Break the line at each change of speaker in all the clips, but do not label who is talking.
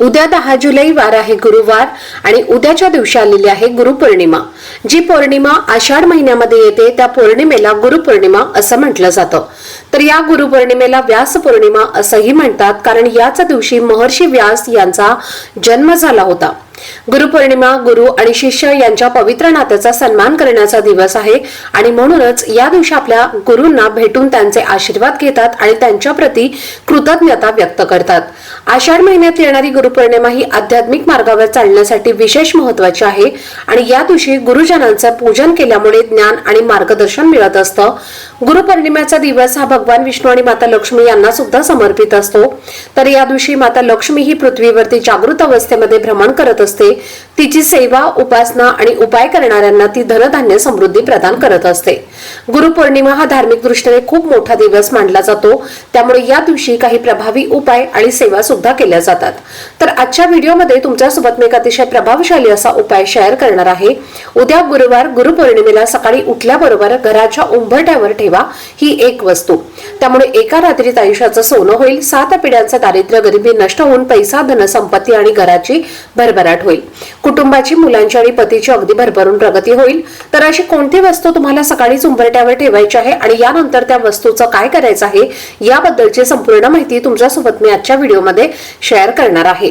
उद्या दहा जुलै वार आहे गुरुवार आणि उद्याच्या दिवशी आलेली आहे गुरुपौर्णिमा. जी पौर्णिमा आषाढ महिन्यामध्ये येते त्या पौर्णिमेला गुरुपौर्णिमा असं म्हटलं जातं. तर या गुरुपौर्णिमेला व्यास पौर्णिमा असंही म्हणतात कारण याच दिवशी महर्षी व्यास यांचा जन्म झाला होता. गुरुपौर्णिमा गुरु आणि शिष्य यांच्या पवित्र नात्याचा सन्मान करण्याचा दिवस आहे आणि म्हणूनच या दिवशी आपल्या गुरूंना भेटून त्यांचे आशीर्वाद घेतात आणि त्यांच्या प्रती कृतज्ञता व्यक्त करतात. आषाढ महिन्यात येणारी गुरुपौर्णिमा ही आध्यात्मिक मार्गावर चालण्यासाठी विशेष महत्वाची आहे आणि या दिवशी गुरुजनांचं पूजन केल्यामुळे ज्ञान आणि मार्गदर्शन मिळत असतं. गुरुपौर्णिमेचा दिवस हा भगवान विष्णू आणि माता लक्ष्मी यांना सुद्धा समर्पित असतो. तर या दिवशी माता लक्ष्मी ही पृथ्वीवरती जागृत अवस्थेमध्ये भ्रमण करत असते. तिची सेवा उपासना आणि उपाय करणाऱ्यांना ती धनधान्य समृद्धी प्रदान करत असते. गुरुपौर्णिमा हा धार्मिक दृष्टीने खूप मोठा दिवस मानला जातो. त्यामुळे या दिवशी काही प्रभावी उपाय आणि सेवा सुद्धा केल्या जातात. तर आजच्या व्हिडिओमध्ये तुमच्यासोबत मी एक अतिशय प्रभावशाली असा उपाय शेअर करणार आहे. उद्या गुरुवार गुरुपौर्णिमेला सकाळी उठल्याबरोबर घराच्या उंबरठ्यावर ठेवा. ही एक वस्तू. त्यामुळे एका रात्रीत आयुष्याचं सोनं होईल सात पिढ्यांचं दारिद्र्य गरिबी नष्ट होऊन पैसा धन संपत्ती आणि घराची भरभराट होईल. कुटुंबाची मुलांची आणि पतीची अगदी भरभरून प्रगती होईल. तर अशी कोणती वस्तू तुम्हाला सकाळीच उंबरट्यावर ठेवायची आहे आणि यानंतर त्या वस्तूचं काय करायचं आहे याबद्दलची संपूर्ण माहिती तुमच्यासोबत मी आजच्या व्हिडिओमध्ये शेअर करणार आहे.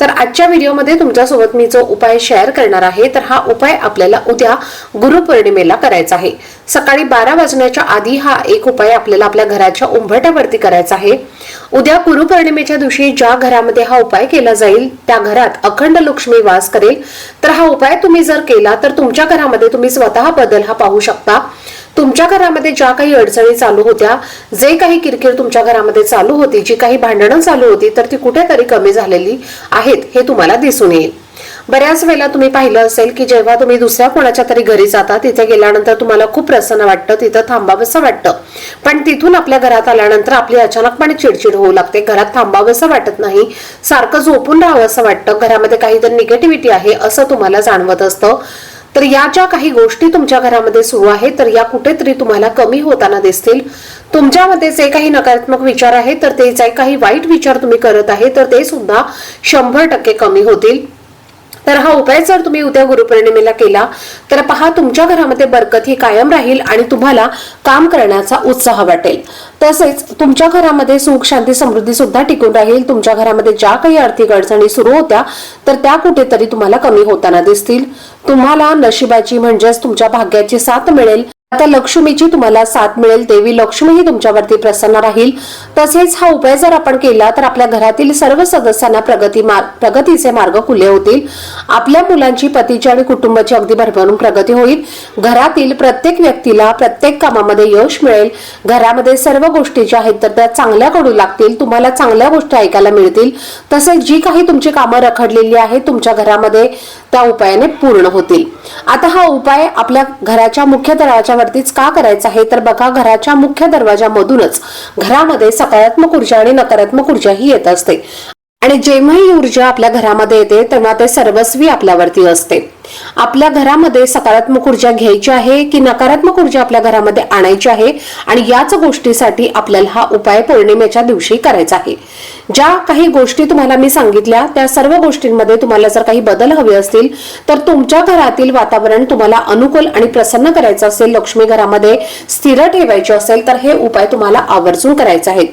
तर आजच्या व्हिडिओमध्ये तुमच्यासोबत मी जो उपाय शेअर करणार आहे तर हा उपाय आपल्याला उद्या गुरुपौर्णिमेला करायचा आहे. सकाळी बारा वाजण्याच्या आधी हा एक उपाय आपल्याला आपल्या घराच्या उंबरट्यावरती करायचा आहे. उद्या गुरुपौर्णिमेच्या दिवशी ज्या घरामध्ये हा उपाय केला जाईल त्या घरात अखंड लक्ष्मी वास करेल. तर हा उपाय तुम्ही जर केला तर तुमच्या घरामध्ये तुम्ही स्वतः बदल हा पाहू शकता. तुमच्या घरामध्ये ज्या काही अडचणी चालू होत्या जे काही किरकिर तुमच्या घरामध्ये चालू होती जी काही भांडणं चालू होती तर ती कुठेतरी कमी झालेली आहेत हे तुम्हाला दिसून येईल. बऱ्याच वेळेला तुम्ही पाहिलं असेल की जेव्हा तुम्ही दुसऱ्या कोणाच्या तरी घरी जाता तिथे गेल्यानंतर तुम्हाला खूप प्रसन्न वाटतं तिथं थांबावंसं वाटतं. पण तिथून आपल्या घरात आल्यानंतर आपली अचानकपणे चिडचिड होऊ लागते घरात थांबावंसं वाटत नाही सारखं झोपून राहावंसं वाटतं घरामध्ये काहीतरी निगेटिव्हिटी आहे असं तुम्हाला जाणवत असतं. तर या ज्या काही गोष्टी तुमच्या घरामध्ये सुरू आहेत तर या कुठेतरी तुम्हाला कमी होताना दिसतील. तुमच्यामध्ये जे काही नकारात्मक विचार आहेत तर ते जे काही वाईट विचार तुम्ही करत आहे तर ते सुद्धा शंभर टक्के कमी होतील. तर हा उपाय जर तुम्ही उद्या गुरुपौर्णिमेला केला तर पहा तुमच्या घरामध्ये बरकत ही कायम राहील आणि तुम्हाला काम करण्याचा उत्साह वाटेल. तसेच तुमच्या घरामध्ये सुख शांती समृद्धी सुद्धा टिकून राहील. तुमच्या घरामध्ये ज्या काही आर्थिक अडचणी सुरू होत्या तर त्या कुठेतरी तुम्हाला कमी होताना दिसतील. तुम्हाला नशिबाची म्हणजेच तुमच्या भाग्याची साथ मिळेल. आता लक्ष्मीची तुम्हाला साथ मिळेल. देवी लक्ष्मी ही तुमच्यावरती प्रसन्न राहील. तसेच हा उपाय जर आपण केला तर आपल्या घरातील सर्व सदस्यांना प्रगती मार्ग प्रगतीचे मार्ग खुले होतील. आपल्या मुलांची पतीची आणि कुटुंबाची अगदी भरभरून प्रगती होईल. घरातील प्रत्येक व्यक्तीला प्रत्येक कामामध्ये यश मिळेल. घरामध्ये सर्व गोष्टी ज्या आहेत तर त्या चांगल्या कडू लागतील. तुम्हाला चांगल्या गोष्टी ऐकायला मिळतील. तसेच जी काही तुमची कामं रखडलेली आहेत तुमच्या घरामध्ये त्या उपायाने पूर्ण होतील. आता हा उपाय आपल्या घराच्या मुख्य दरवाजावरतीच का करायचा आहे? तर बघा घराच्या मुख्य दरवाजामधूनच घरामध्ये सकारात्मक ऊर्जा आणि नकारात्मक ऊर्जा ही येत असते. आणि जेव्हा ही ऊर्जा आपल्या घरामध्ये येते तेव्हा ते सर्वस्वी आपल्यावरती असते. आपल्या घरामध्ये सकारात्मक ऊर्जा घ्यायची आहे की नकारात्मक ऊर्जा आपल्या घरामध्ये आणायची आहे आणि याच गोष्टीसाठी आपल्याला हा उपाय पौर्णिमेच्या दिवशी करायचा आहे. ज्या काही गोष्टी तुम्हाला मी सांगितल्या त्या सर्व गोष्टींमध्ये तुम्हाला जर काही बदल हवे असतील तर तुमच्या घरातील वातावरण तुम्हाला अनुकूल आणि प्रसन्न करायचं असेल लक्ष्मी घरामध्ये स्थिर ठेवायचे असेल तर हे उपाय तुम्हाला आवर्जून करायचे आहेत.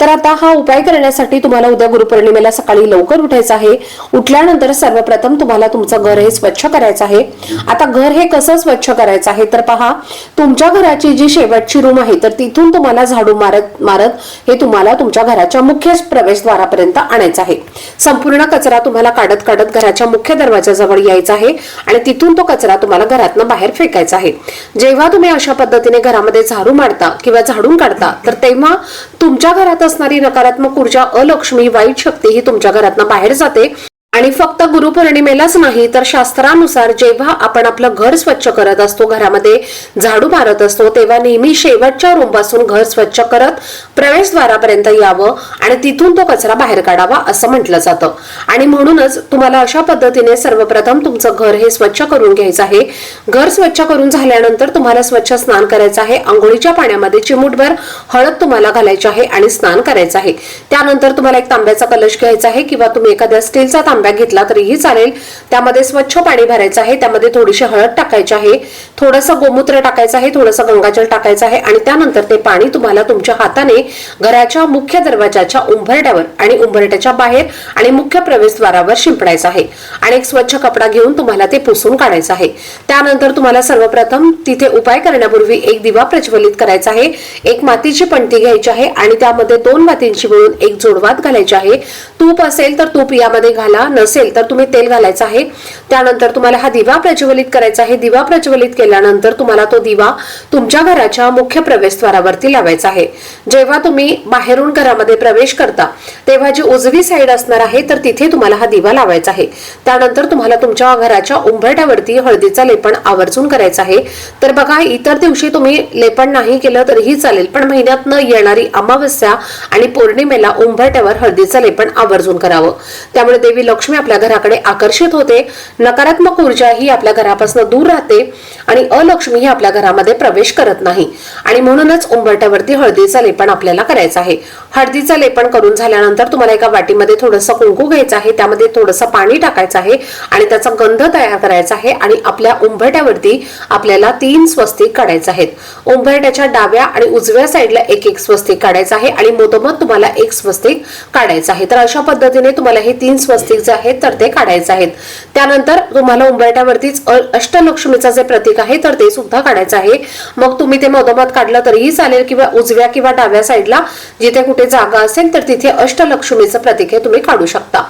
तर आता हा उपाय करण्यासाठी तुम्हाला उद्या गुरुपौर्णिमेला सकाळी लवकर उठायचं आहे. उठल्यानंतर सर्वप्रथम तुम्हाला तुमचं घर हे स्वच्छ करायचं आहे. आता घर हे कसं स्वच्छ करायचं आहे? तर पहा तुमच्या घराची जी शेवटची रूम आहे तर तिथून तुम्हाला झाडू मारत मारत हे तुम्हाला तुमच्या घराच्या मुख्य प्रवेशद्वारापर्यंत आणायचं आहे. संपूर्ण कचरा तुम्हाला काढत काढत घराच्या मुख्य दरवाजाजवळ यायचा आहे आणि तिथून तो कचरा तुम्हाला घरातनं बाहेर फेकायचा आहे. जेव्हा तुम्ही अशा पद्धतीने घरामध्ये झाडू मारता किंवा झाडून काढता तर तेव्हा तुमच्या घरात असणारी नकारात्मक ऊर्जा अलक्ष्मी वाईट शक्ती ही तुमच्या घरातनं बाहेर जाते. आणि फक्त गुरुपौर्णिमेलाच नाही तर शास्त्रानुसार जेव्हा आपण आपलं घर स्वच्छ करत असतो घरामध्ये झाडू मारत असतो तेव्हा नेहमी शेवटच्या रूमपासून घर स्वच्छ करत प्रवेशद्वारापर्यंत यावं आणि तिथून तो कचरा बाहेर काढावा असं म्हटलं जातं. आणि म्हणूनच तुम्हाला अशा पद्धतीने सर्वप्रथम तुमचं घर हे स्वच्छ करून घ्यायचं आहे. घर स्वच्छ करून झाल्यानंतर तुम्हाला स्वच्छ स्नान करायचं आहे. आंघोळीच्या पाण्यामध्ये चिमूटभर हळद तुम्हाला घालायची आहे आणि स्नान करायचं आहे. त्यानंतर तुम्हाला एक तांब्याचा कलश घ्यायचा आहे किंवा तुम्ही एखाद्या स्टीलचा तांब्या घेतला तरीही चालेल. त्यामध्ये स्वच्छ पाणी भरायचं आहे. त्यामध्ये थोडीशी हळद टाकायची आहे. थोडंसं गोमूत्र टाकायचं आहे. थोडंसं गंगाजल टाकायचं आहे. आणि त्यानंतर ते पाणी तुम्हाला तुमच्या हाताने घराच्या मुख्य दरवाजाच्या उंबरट्यावर आणि उंबरट्याच्या बाहेर आणि मुख्य प्रवेशद्वारावर शिंपडायचं आहे. आणि एक स्वच्छ कपडा घेऊन तुम्हाला ते पुसून काढायचं आहे. त्यानंतर तुम्हाला सर्वप्रथम तिथे उपाय करण्यापूर्वी एक दिवा प्रज्वलित करायचा आहे. एक मातीची पणती घ्यायची आहे. आणि त्यामध्ये दोन मातींची मिळून एक जोडवात घालायची आहे. तूप असेल तर तूप यामध्ये घाला. नसेल तर तुम्ही तेल घालायचं आहे. त्यानंतर तुम्हाला हा दिवा प्रज्वलित करायचा आहे. दिवा प्रज्वलित केल्यानंतर तुम्हाला तो दिवा तुमच्या घराच्या मुख्य प्रवेशद्वारावरती लावायचा आहे. जेव्हा तुम्ही बाहेरून घरामध्ये प्रवेश करता तेव्हा जी उजवी साईड असणार आहे तर तिथे तुम्हाला हा दिवा लावायचा आहे. त्यानंतर तुम्हाला तुमच्या घराच्या उंबरट्यावरती हळदीचा लेपण आवर्जून करायचा आहे. तर बघा इतर दिवशी तुम्ही लेपन नाही केलं तरीही चालेल पण महिन्यात न येणारी अमावस्या आणि पौर्णिमेला उंबरट्यावर हळदीचं लेपण आवर्जून करावं. त्यामुळे देवी लक्ष्मी लक्ष्मी आपल्या घराकडे आकर्षित होते. नकारात्मक ऊर्जा ही आपल्या घरापासून दूर राहते आणि अलक्ष्मी ही आपल्या घरामध्ये प्रवेश करत नाही. आणि म्हणूनच उंबरट्यावरती हळदीचा लेपन आपल्याला करायचं आहे. हळदीचं लेपन करून झाल्यानंतर तुम्हाला एका वाटीमध्ये थोडंसं कुंकू घ्यायचं आहे त्यामध्ये थोडंसं पाणी टाकायचं आहे आणि त्याचा गंध तयार करायचा आहे आणि आपल्या उंबरट्यावरती आपल्याला तीन स्वस्तिक काढायचे आहेत. उंबरट्याच्या डाव्या आणि उजव्या साईडला एक एक स्वस्तिक काढायचं आहे आणि मधोमध तुम्हाला एक स्वस्तिक काढायचं आहे. तर अशा पद्धतीने तुम्हाला हे तीन स्वस्तिक जे आहेत तर ते काढायचे आहेत. त्यानंतर तुम्हाला उंबरट्यावरतीच अ- अष्टलक्ष्मीचं जे प्रतीक आहे तर ते सुद्धा काढायचं आहे. मग तुम्ही ते मधोमध काढलं तरीही चालेल किंवा उजव्या किंवा डाव्या साईडला जिथे कुठे जागा असेल तर तिथे अष्टलक्ष्मीचं प्रतीक हे तुम्ही काढू शकता.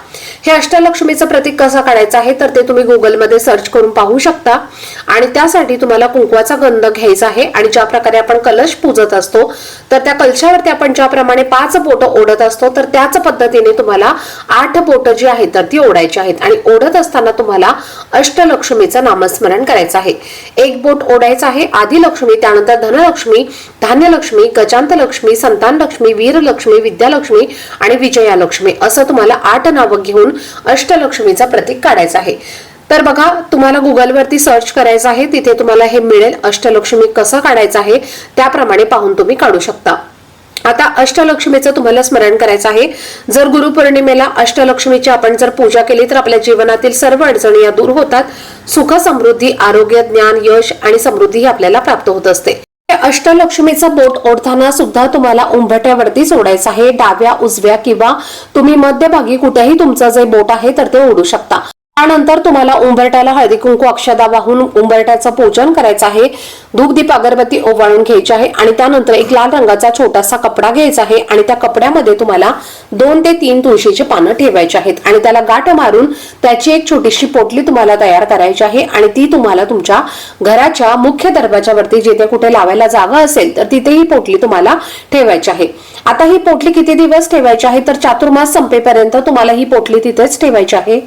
हे अष्टलक्ष्मीचं प्रतीक कसं काढायचं आहे तर ते तुम्ही गुगलमध्ये सर्च करून पाहू शकता. आणि त्यासाठी तुम्हाला कुंकवाचा गंध घ्यायचा आहे आणि ज्या प्रकारे आपण कलश पूजत असतो तर त्या कलशावरती आपण ज्याप्रमाणे पाच बोट ओढत असतो तर त्याच पद्धतीने तुम्हाला आठ बोट जी आहेत तर ती ओढायची आहेत. आणि ओढत असताना तुम्हाला अष्टलक्ष्मीचं नामस्मरण करायचं आहे. एक बोट ओढायचं आहे आदिलक्ष्मी त्यानंतर धनलक्ष्मी धान्यलक्ष्मी गजांत लक्ष्मी संतान लक्ष्मी वीरलक्ष्मी विद्यालक्ष्मी आणि विजयालक्ष्मी असं तुम्हाला आठ नावं घेऊन अष्टलक्ष्मीचा प्रतीक काढायचं आहे. तर बघा तुम्हाला गुगलवरती सर्च करायचं आहे तिथे तुम्हाला हे मिळेल अष्टलक्ष्मी कसं काढायचं आहे त्याप्रमाणे पाहून तुम्ही काढू शकता. आता अष्टलक्ष्मीचं तुम्हाला स्मरण करायचं आहे. जर गुरुपौर्णिमेला अष्टलक्ष्मीची आपण जर पूजा केली तर आपल्या जीवनातील सर्व अडचणी या दूर होतात. सुख समृद्धी आरोग्य ज्ञान यश आणि समृद्धी ही आपल्याला प्राप्त होत असते. अष्टलक्ष्मीचं बोट ओढताना सुद्धा तुम्हाला उंबरट्यावरती सोडायचं आहे. डाव्या उजव्या किंवा तुम्ही मध्यभागी कुठेही तुमचं जे बोट आहे तर ते ओढू शकता. त्यानंतर तुम्हाला उंबरट्याला हळदी कुंकू अक्षदा वाहून उंबरट्याचं पूजन करायचं आहे. धूपदीप अगरबत्ती ओवाळून घ्यायची आहे आणि त्यानंतर एक लाल रंगाचा छोटासा कपडा घ्यायचा आहे आणि त्या कपड्यामध्ये तुम्हाला दोन ते तीन तुळशीची पानं ठेवायची आहेत. आणि त्याला गाठ मारून त्याची एक छोटीशी पोटली तुम्हाला तयार करायची आहे आणि ती तुम्हाला तुमच्या घराच्या मुख्य दरवाजावरती जिथे कुठे लावायला जागा असेल तर तिथे ही पोटली तुम्हाला ठेवायची आहे. आता ही पोटली किती दिवस ठेवायची आहे? तर चातुर्मास संपेपर्यंत तुम्हाला ही पोटली तिथेच ठेवायची आहे.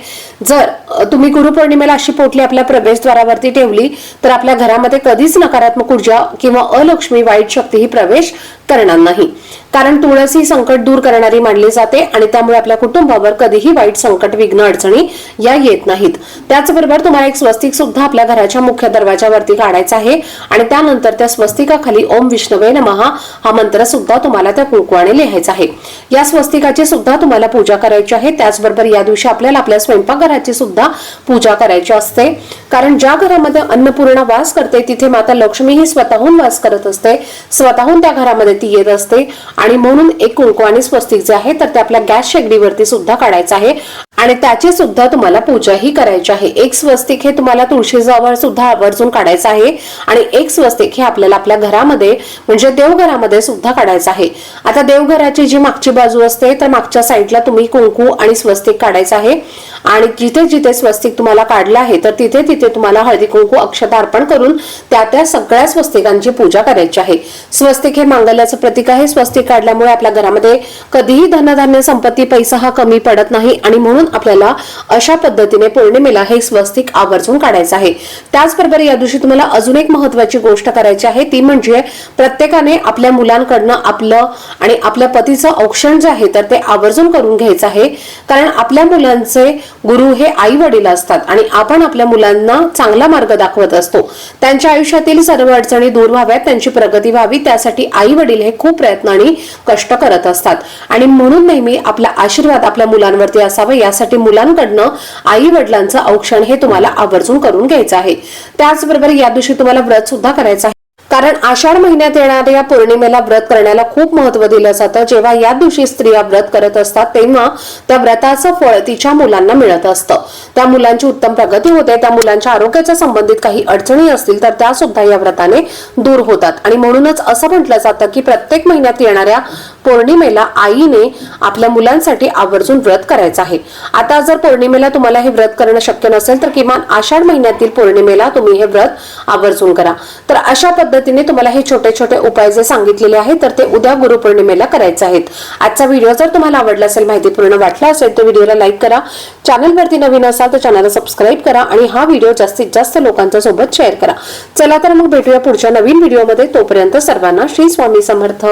जर तुम्ही गुरुपौर्णिमेला अशी पोटली आपल्या प्रवेशद्वारावरती ठेवली तर आपल्या घरामध्ये कधीच नकारात्मक ऊर्जा किंवा अलक्ष्मी वाईट शक्ती ही प्रवेश करणार नाही. कारण तुळस ही संकट दूर करणारी मानली जाते आणि त्यामुळे आपल्या कुटुंबावर कधीही वाईट संकट विघ्न अडचणी या येत नाहीत. त्याचबरोबर तुम्हाला एक स्वस्तिक सुद्धा आपल्या घराच्या मुख्य दरवाजावरती काढायचा आहे आणि त्यानंतर त्या स्वस्तिकाखाली ओम विष्णवे नमहा हा मंत्र सुद्धा तुम्हाला त्या कुंकवाने लिहायचा आहे. या स्वस्तिकाची सुद्धा तुम्हाला पूजा करायची आहे. त्याचबरोबर या दिवशी आपल्याला आपल्या स्वयंपाकघराची सुद्धा पूजा करायची असते. कारण ज्या घरामध्ये अन्नपूर्णा वास करते तिथे माता लक्ष्मी ही स्वतःहून वास करत असते. स्वतःहून त्या घरामध्ये ती येत असते. आणि म्हणून एक कुंकू आणि स्वस्तिक जे आहे तर ते आपल्या गॅस शेगडीवरती सुद्धा काढायचं आहे. आणि त्याची सुद्धा तुम्हाला पूजाही करायची आहे. एक स्वस्तिक हे तुम्हाला तुळशीजवळ सुद्धा आवर्जून काढायचं आहे. आणि एक स्वस्तिक हे आपल्याला आपल्या घरामध्ये म्हणजे देवघरामध्ये सुद्धा काढायचं आहे. आता देवघराची जी मागची बाजू असते तर मागच्या साईडला तुम्ही कुंकू आणि स्वस्तिक काढायचं आहे. आणि जिथे जिथे स्वस्तिक तुम्हाला काढलं आहे तर तिथे तिथे तुम्हाला हळदी कुंकू अक्षता अर्पण करून त्या त्या सगळ्या स्वस्तिकांची पूजा करायची आहे. स्वस्तिक हे मांगल्याचं प्रतीक आहे. स्वस्तिक काढल्यामुळे आपल्या घरामध्ये कधीही धनधान्य संपत्ती पैसा हा कमी पडत नाही आणि म्हणून आपल्याला अशा पद्धतीने पौर्णिमेला हे स्वस्तिक आवर्जून काढायचं आहे. त्याचबरोबर या दिवशी तुम्हाला अजून एक महत्वाची गोष्ट करायची आहे. ती म्हणजे प्रत्येकाने आपल्या मुलांकडनं आपलं आणि आपल्या पतीचं औक्षण जे आहे तर ते आवर्जून करून घ्यायचं आहे. कारण आपल्या मुलांचे गुरु हे आई वडील असतात आणि आपण आपल्या मुलांना चांगला मार्ग दाखवत असतो. त्यांच्या आयुष्यातील सर्व अडचणी दूर व्हाव्यात त्यांची प्रगती व्हावी त्यासाठी आई वडील हे खूप प्रयत्न आणि कष्ट करत असतात. आणि म्हणून नेहमी आपला आशीर्वाद आपल्या मुलांवरती असावा यासाठी मुलांकडनं आई वडिलांचं औक्षण हे तुम्हाला आवर्जून करून घ्यायचं आहे. त्याचबरोबर या दिवशी तुम्हाला व्रत सुद्धा करायचं आहे. कारण आषाढ महिन्यात येणाऱ्या पौर्णिमेला व्रत करण्याला खूप महत्त्व दिलं जातं. जेव्हा या दिवशी स्त्रिया व्रत करत असतात तेव्हा त्या व्रताचं फळ तिच्या मुलांना मिळत असतं. त्या मुलांची उत्तम प्रगती होते त्या मुलांच्या आरोग्याच्या संबंधित काही अडचणी असतील तर त्या सुद्धा या व्रताने दूर होतात. आणि म्हणूनच असं म्हटलं जातं की प्रत्येक महिन्यात येणाऱ्या पौर्णिमेला आईने आपल्या मुलांसाठी आवर्जून व्रत करायचं आहे. आता जर पौर्णिमेला तुम्हाला हे व्रत करणं शक्य नसेल तर किमान आषाढ महिन्यातील पौर्णिमेला तुम्ही हे व्रत आवर्जून करा. तर अशा पद्धतीने तुम्हाला हे छोटे छोटे उपाय जे सांगितलेले आहेत तर ते उद्या गुरुपौर्णिमेला करायचे आहेत. आजचा व्हिडिओ जर तुम्हाला आवडला असेल माहितीपूर्ण वाटला असेल तर व्हिडिओला लाईक करा. चॅनलवरती नवीन असाल तर चॅनलला सबस्क्राईब करा आणि हा व्हिडिओ जास्तीत जास्त लोकांच्या सोबत शेअर करा. चला तर मग भेटूया पुढच्या नवीन व्हिडिओमध्ये. तोपर्यंत सर्वांना श्री स्वामी समर्थ.